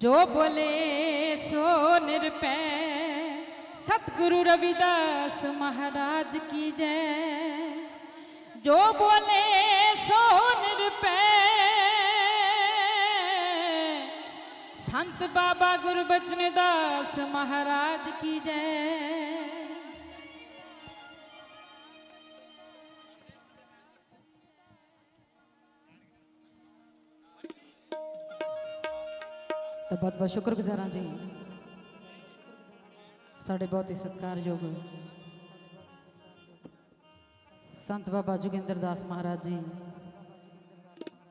ਜੋ ਬੋਲੇ ਸੋ ਨਿਰਪੈ। ਸਤਿਗੁਰੂ ਰਵਿਦਾਸ ਮਹਾਰਾਜ ਕੀ ਜੈ। ਜੋ ਬੋਲੇ ਸੋ ਨਿਰਪੈ। ਸੰਤ ਬਾਬਾ ਗੁਰਬਚਨ ਦਾਸ ਮਹਾਰਾਜ ਕੀ ਜੈ। ਤਾਂ ਬਹੁਤ ਬਹੁਤ ਸ਼ੁਕਰਗੁਜ਼ਾਰਾਂ ਜੀ ਸਾਡੇ ਬਹੁਤ ਹੀ ਸਤਿਕਾਰਯੋਗ ਸੰਤ ਬਾਬਾ ਜੋਗਿੰਦਰ ਦਾਸ ਮਹਾਰਾਜ ਜੀ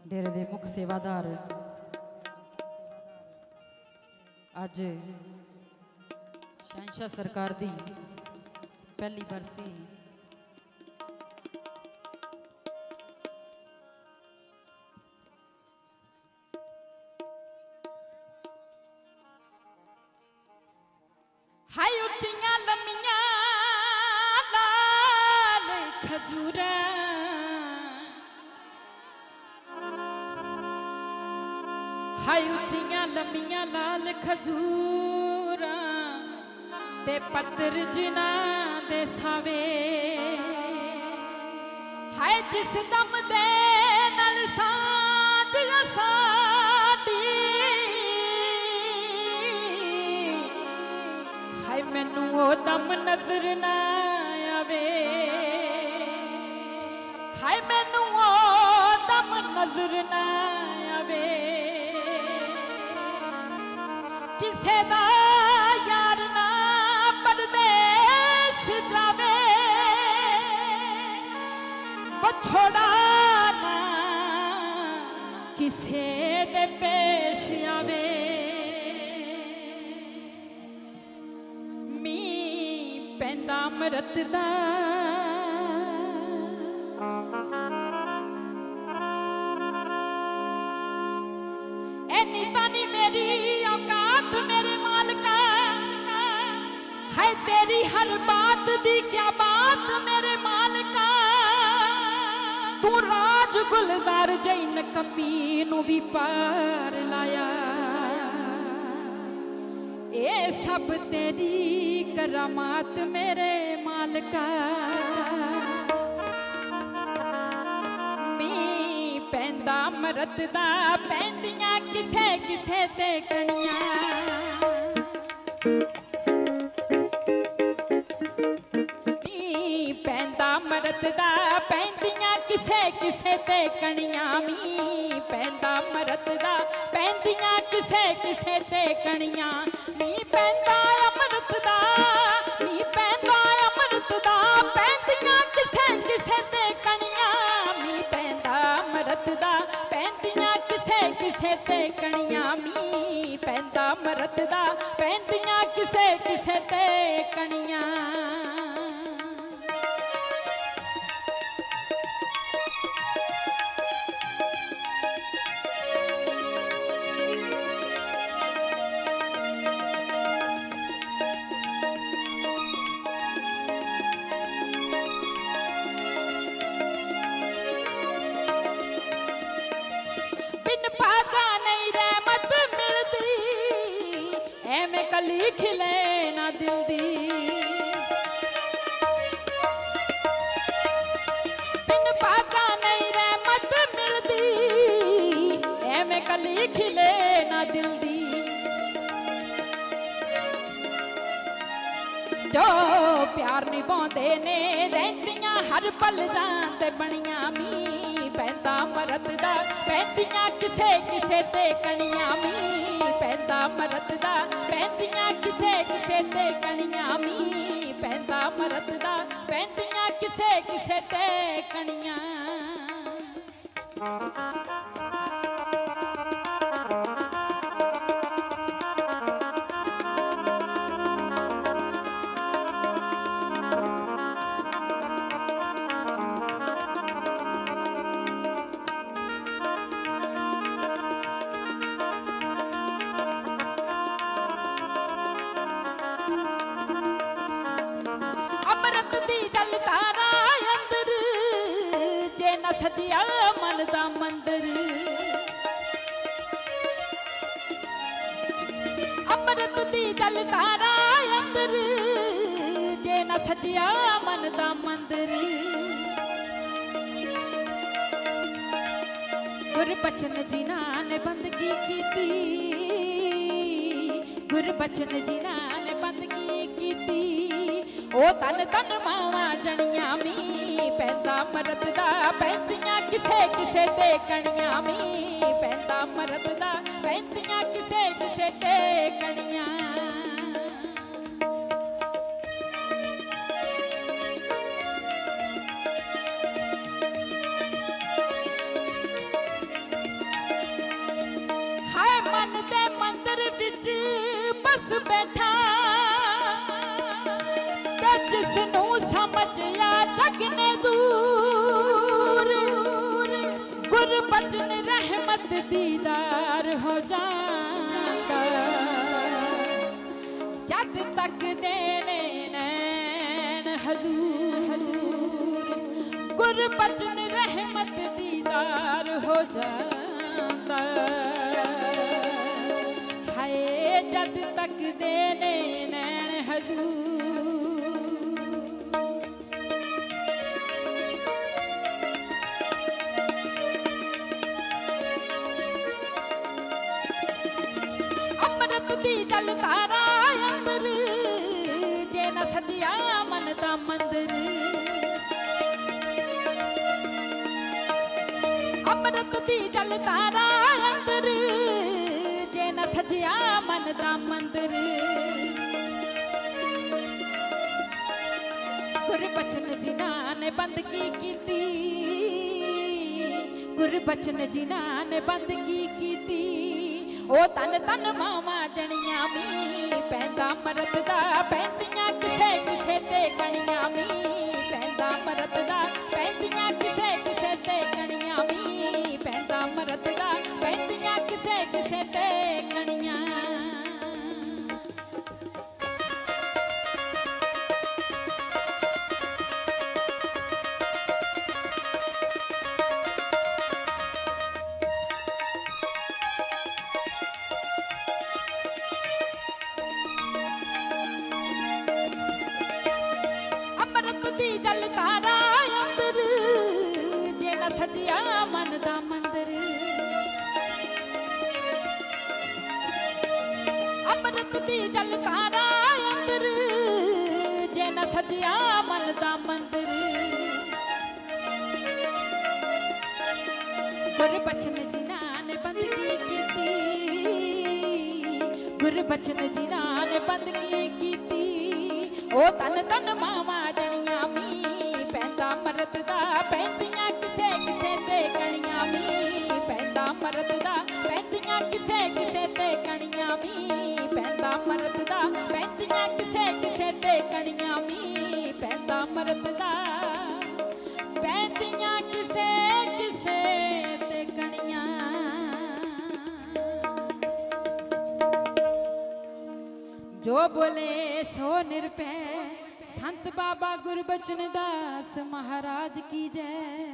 ਡੇਰੇ ਦੇ ਮੁੱਖ ਸੇਵਾਦਾਰ ਅੱਜ ਸ਼ਹਿਨशाह ਸਰਕਾਰ ਦੀ ਪਹਿਲੀ ਬਰਸੀ ਖਜੂਰਾਂ ਹਾਏ ਉੱਚੀਆਂ ਲੰਮੀਆਂ ਲਾਲ ਖਜੂਰਾਂ ਤੇ ਪੱਤਰ ਜਿਨ੍ਹਾਂ ਦੇ ਸਾਵੇ ਹਾਏ ਜਿਸ ਦਮ ਦੇ ਨਾਲ ਸਾਂਝ ਸਾਡੀ ਹਾਏ ਮੈਨੂੰ ਉਹ ਦਮ ਨਜ਼ਰ ਨਾ ਆਵੇ ਵਿਛੋੜਾ ਨਾ ਕਿਸੇ ਦੇ ਪੇਸ਼ ਆਵੇ। ਮੀਂਹ ਪੈਂਦਾ ਮਰਤ ਦਾ। ਐਨੀ ਤਾਂ ਮੇਰੀ ਔਕਾਤ ਮੇਰੇ ਮਾਲਕਾ। ਹੈ ਤੇਰੀ ਹਰ ਬਾਤ ਦੀ ਕਿਆ ਬਾਤ ਮੇਰੇ ਮਾਲਕਾ। ਤੂੰ ਰਾਜ ਗੁਲਜ਼ਾਰ ਜੈਨ ਕਮੀ ਨੂੰ ਵੀ ਪਾਰ ਲਾਇਆ। ਇਹ ਸਭ ਤੇਰੀ ਕਰਾਮਾਤ ਮੇਰੇ ਮਾਲਕਾ ਮੀਂਹ ਪੈਂਦਾ ਮਰਤ ਦਾ ਪੈਂਦੀਆਂ ਕਿਸੇ ਕਿਸੇ ਤੇ ਕਣੀਆਂ। ਮੀਂਹ ਪੈਂਦਾ, ਮਰਦ ਦਾ ਪੈਂਦੀਆਂ ਕਿਸੇ ਕਿਸੇ ਤੇ ਕਣੀਆਂ ਮੀ ਪੈਂਦਾ ਮਰਦ ਦਾ, ਪੈਂਦੀਆਂ ਕਿਸੇ ਕਿਸੇ ਤੇ ਕਣੀਆਂ। ਮੀ ਪੈਂਦਾ ਅਮਰਤ ਦਾ ਮੀ ਪੈਂਦਾ ਅਮਰਤ ਦਾ, ਪੈਂਦੀਆਂ ਕਿਸੇ ਕਿਸੇ ਤੇ ਕਣੀਆਂ। ਮੀ ਪੈਂਦਾ ਮਰਦ ਦਾ, ਪੈਂਦੀਆਂ ਕਿਸੇ ਕਿਸੇ ਤੇ ਕਣੀਆਂ। ਮੀ ਪੈਂਦਾ ਮਰਦ ਦਾ, ਪੈਂਦੀਆਂ ਕਿਸੇ ਕਿਸੇ ਤੇ ਕਣੀਆਂ। ਦਿਲ ਦੀ ਬਿਨ ਭਾਗਾ ਨਹੀਂ ਰਹਿਮਤ ਮਿਲਦੀ। ਐਵੇਂ ਕਲੀ ਖਿਲੇ ਨਾ ਦਿਲ ਦੀ ਜੋ ਪਿਆਰ ਨਿਭਾਉਂਦੇ ਨੇ, ਰਹਿੰਦੀਆਂ ਹਰ ਪਲ ਜਾਂ ਤੇ ਬਣੀਆਂ ਮੀਂਹ। ਪੈਂਦਾ ਮਰਦ ਦਾ, ਪੈਂਦੀਆਂ ਕਿਸੇ ਕਿਸੇ ਤੇ ਕਣੀਆਂ ਮੀ ਪੈਂਦਾ ਮਰਦ ਦਾ, ਪੈਂਦੀਆਂ ਕਿਸੇ ਕਿਸੇ ਤੇ ਕਣੀਆਂ ਮੀ ਪੈਂਦਾ ਮਰਦ ਦਾ, ਪੈਂਦੀਆਂ ਕਿਸੇ ਕਿਸੇ ਤੇ ਕਣੀਆਂ। ਜੇ ਨਾ ਸਜਿਆ ਮਨ ਦਾ ਮੰਦਰ। ਅੰਮ੍ਰਿਤ ਦੀ ਜਲ ਧਾਰਾ ਅੰਦਰ, ਜੇ ਨਾ ਸਜਿਆ ਮਨ ਦਾ ਮੰਦਰ। ਗੁਰਬਚਨ ਜਿਨ੍ਹਾਂ ਨੇ ਬੰਦਗੀ ਕੀਤੀ ਗੁਰਬਚਨ ਜਿਨ੍ਹਾਂ ਨੇ ਬੰਦਗੀ ਕੀਤੀ, ਉਹ ਤਨ ਤਨ ਮਾਵਾਂ ਜਣੀਆਂ ਮੀ ਪੈਂਦਾ ਮਰਦ ਦਾ, ਪੈਂਦੀਆਂ ਕਿਸੇ ਕਿਸੇ ਤੇ ਕਣੀਆਂ ਮੀ ਪੈਂਦਾ ਮਰਦ ਦਾ, ਪੈਂਦੀਆਂ ਕਿਸੇ ਕਿਸੇ ਤੇ ਕਣੀਆਂ ਮਨ ਦੇ ਮੰਦਰ ਵਿੱਚ ਬਸ ਬੈਠਾ। ਤੇ ਜਿਸ ਨੂੰ ਸਮਝਿਆ ਜਗ ਦੂਰ? ਗੁਰਬਚਨ ਰਹਿਮਤ ਦੀਦਾਰ ਹੋ ਜਾਂਦਾ। ਜਦ ਤੱਕ ਦੇਣੇ ਨੈਣ ਹਜ਼ੂਰ ਗੁਰਬਚਨ ਰਹਿਮਤ ਦੀਦਾਰ ਹੋ ਜਾਂਦਾ। ਹਾਏ, ਜਦ ਤੱਕ ਦੇਣੇ ਨੈਣ ਹਜ਼ੂਰ ਅੰਮ੍ਰਿਤ ਤਾਰਾ ਅੰਦਰ, ਜੇ ਨਾ ਸਜਿਆ ਮਨ ਦਾ ਮੰਦਰ। ਅੰਮ੍ਰਿਤ ਦੀ ਜਲ ਧਾਰਾ ਅੰਦਰ, ਜੇ ਨਾ ਸਜਿਆ ਮਨ ਦਾ ਮੰਦਰ। ਗੁਰਬਚਨ ਜਿਨ੍ਹਾਂ ਨੇ ਬੰਦਗੀ ਕੀਤੀ ਗੁਰਬਚਨ ਜਿਨ੍ਹਾਂ ਨੇ ਬੰਦਗੀ ਕੀਤੀ। ਉਹ ਤਨ ਤਨ ਮਾਵਾਂ ਜਣੀਆਂ ਮੀ ਪੈਂਦਾ ਮਰਦ ਦਾ ਪੈਂਦੀਆਂ ਜਲ ਧਾਰਾ ਅੰਦਰ ਜੇ ਨਾ ਸਜਿਆ ਮਨ ਦਾ ਮੰਦਰ। ਅੰਮ੍ਰਿਤ ਦੀ ਜਲ ਧਾਰਾ ਅੰਦਰ ਜੇ ਨਾ ਸਜਿਆ ਮਨ ਦਾ ਮੰਦਰ। ਗੁਰਬਚਨ ਜੀ ਨੇ ਬੰਦਗੀ ਕੀਤੀ। ਗੁਰਬਚਨ ਜੀ ਨੇ ਬੰਦਗੀ ਕੀਤੀ। ਉਹ ਤਨ ਤਨ ਮਾਵਾਂ ਮਰਦ ਦਾ ਪੈਂਦੀਆਂ ਕਿਸੇ ਕਿਸੇ ਤੇ ਕਣੀਆਂ ਮੀ ਪੈਂਦਾ ਮਰਦ ਦਾ ਪੈਂਦੀਆਂ ਕਿਸੇ ਕਿਸੇ ਤੇ ਕਣੀਆਂ ਮੀ ਪੈਂਦਾ ਮਰਦ ਦਾ ਪੈਂਦੀਆਂ ਕਿਸੇ ਕਿਸੇ ਤੇ ਕਣੀਆਂ ਮੀ ਪੈਂਦਾ ਮਰਦ ਦਾ ਪੈਂਦੀਆਂ ਕਿਸੇ ਕਿਸੇ ਤੇ ਕਣੀਆਂ। ਜੋ ਬੋਲੇ ਸੋ ਨਿਰਪੈ ਸੰਤ ਬਾਬਾ ਗੁਰਬਚਨ ਦਾਸ ਮਹਾਰਾਜ ਕੀ ਜੈ।